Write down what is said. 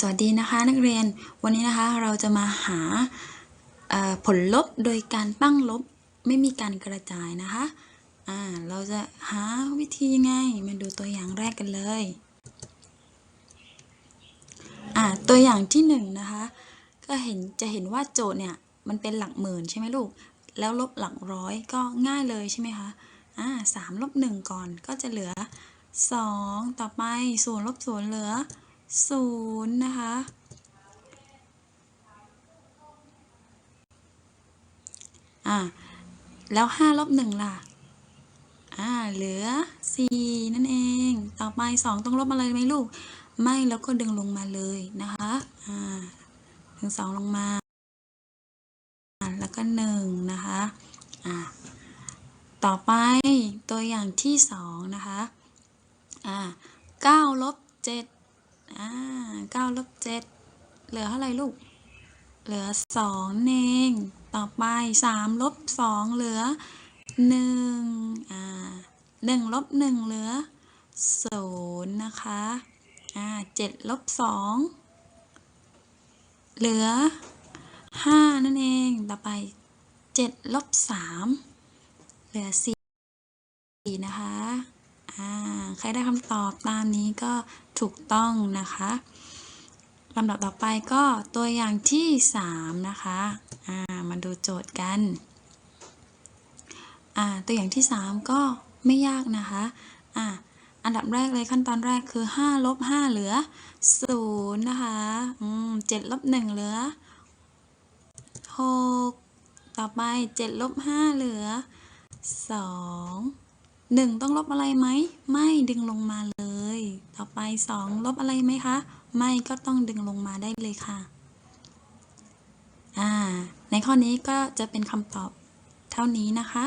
สวัสดีนะคะนักเรียนวันนี้นะคะเราจะมาหาผลลบโดยการตั้งลบไม่มีการกระจายนะคะเราจะหาวิธียังไงมาดูตัวอย่างแรกกันเลยตัวอย่างที่หนึ่งนะคะก็เห็นจะเห็นว่าโจทย์เนี่ยมันเป็นหลักหมื่นใช่ไหมลูก แล้วลบหลักร้อยก็ง่ายเลยใช่ไหมคะอ่าสามลบหนึ่งก่อนก็จะเหลือสองต่อไปศูนย์ลบศูนย์เหลือ ศูนย์นะคะอ่าแล้วห้าลบหนึ่งล่ะอ่าเหลือสี่นั่นเอง ต่อไปสองต้องลบอะไรไหมลูก ไม่แล้วก็ดึงลงมาเลยนะคะอ่าดึงสองลงมาแล้วก็หนึ่งนะคะอ่าต่อไปตัวอย่างที่สองนะคะอ่าเก้าลบเจ็ด อ่าเก้าลบเจ็ดเหลือเท่าไหร่ลูก เหลือสองเองต่อไปสามลบสองเหลือหนึ่งอ่าหนึ่งลบหนึ่งเหลือศูนย์นะคะ อ่าเจ็ดลบสองเหลือห้านั่นเอง ต่อไปเจ็ดลบสามเหลือสี่นะคะ รได้คำตอบตามนี้ก็ถูกต้องนะคะลำดับต่อไปก็ตัวอย่างที่ 3 นะคะามาดูโจทย์กัน ตัวอย่างที่ 3 ก็ไม่ยากนะคะอ่าอันดับแรกเลยขั้นตอนแรกคือ 5 ลบ 5 เหลือ 0 นะคะอืม7ลบ 1 เหลือ 6 ต่อไป 7 ลบ 5 เหลือ 2 หนึ่งต้องลบอะไรไหม ไม่ดึงลงมาเลย ต่อไปสองลบอะไรไหมคะ ไม่ก็ต้องดึงลงมาได้เลยค่ะ อ่า ในข้อนี้ก็จะเป็นคำตอบเท่านี้นะคะ